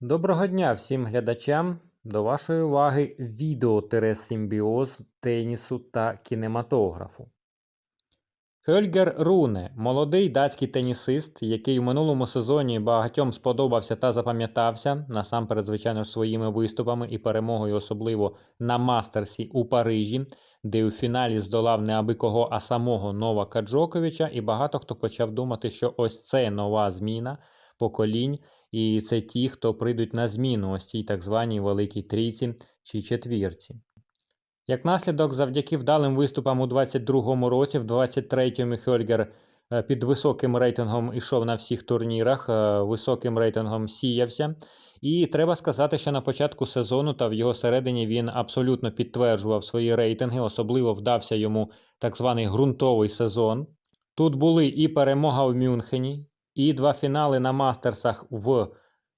Доброго дня всім глядачам. До вашої уваги відео-симбіоз тенісу та кінематографу. Хельгер Руне молодий датський тенісист, який в минулому сезоні багатьом сподобався та запам'ятався, насамперед, звичайно ж, своїми виступами і перемогою, особливо на Мастерсі у Парижі, де у фіналі здолав не аби кого, а самого Новака Джоковича, і багато хто почав думати, що ось це нова зміна поколінь, і це ті, хто прийдуть на зміну ось цій так званій великій трійці чи четвірці. Як наслідок, завдяки вдалим виступам у 22-му році, в 23-му Хьольгер е, під високим рейтингом ішов на всіх турнірах, е, високим рейтингом сіявся. І треба сказати, що на початку сезону та в його середині він абсолютно підтверджував свої рейтинги, особливо вдався йому так званий ґрунтовий сезон. Тут були і перемога в Мюнхені, і два фінали на Мастерсах в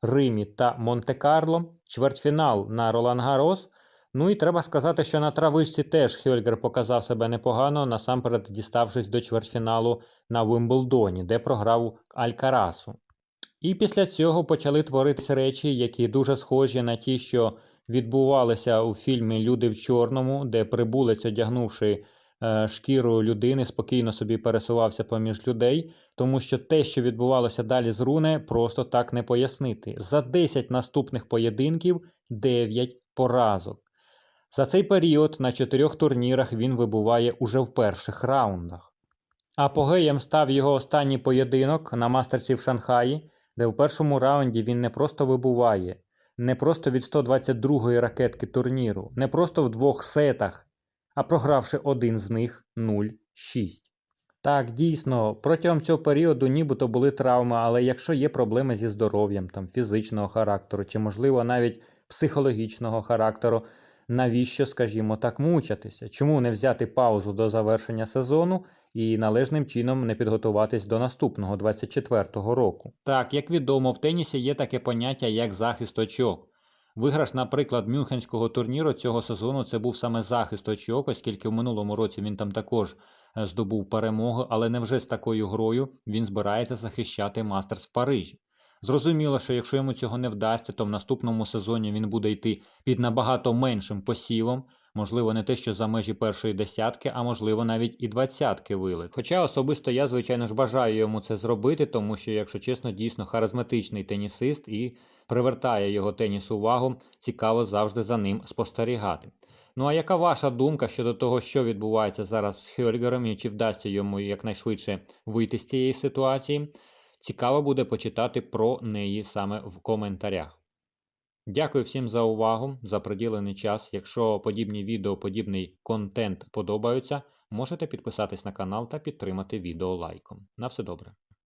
Римі та Монте-Карло, чвертьфінал на Ролан Гарос. Ну і треба сказати, що на травичці теж Хьольгер показав себе непогано, насамперед діставшись до чвертьфіналу на Вимблдоні, де програв Алькарасу. І після цього почали творитися речі, які дуже схожі на ті, що відбувалися у фільмі Люди в чорному, де прибулець, одягнувши шкіру людини, спокійно собі пересувався поміж людей, тому що те, що відбувалося далі з Руне, просто так не пояснити. За 10 наступних поєдинків 9 поразок. За цей період на чотирьох турнірах він вибуває уже в перших раундах. Апогеєм став його останній поєдинок на мастерсі в Шанхаї, де в першому раунді він не просто вибуває, не просто від 122-ї ракетки турніру, не просто в двох сетах, а програвши один з них 0-6. Так, дійсно, протягом цього періоду нібито були травми, але якщо є проблеми зі здоров'ям, там, фізичного характеру, чи, можливо, навіть психологічного характеру, навіщо, скажімо так, мучатися? Чому не взяти паузу до завершення сезону і належним чином не підготуватись до наступного 24-го року? Так, як відомо, в тенісі є таке поняття як захист очок. Виграш, наприклад, Мюнхенського турніру цього сезону це був саме захист очок, оскільки в минулому році він там також е, здобув перемогу, але невже з такою грою він збирається захищати мастерс в Парижі. Зрозуміло, що якщо йому цього не вдасться, то в наступному сезоні він буде йти під набагато меншим посівом, можливо, не те, що за межі першої десятки, а можливо навіть і двадцятки вилет. Хоча особисто я, звичайно ж, бажаю йому це зробити, тому що, якщо чесно, дійсно харизматичний тенісист і привертає його теніс увагу, цікаво завжди за ним спостерігати. Ну а яка ваша думка щодо того, що відбувається зараз з Хьольгером і чи вдасться йому якнайшвидше вийти з цієї ситуації? Цікаво буде почитати про неї саме в коментарях. Дякую всім за увагу, за приділений час. Якщо подібні відео, подібний контент подобаються, можете підписатись на канал та підтримати відео лайком. На все добре.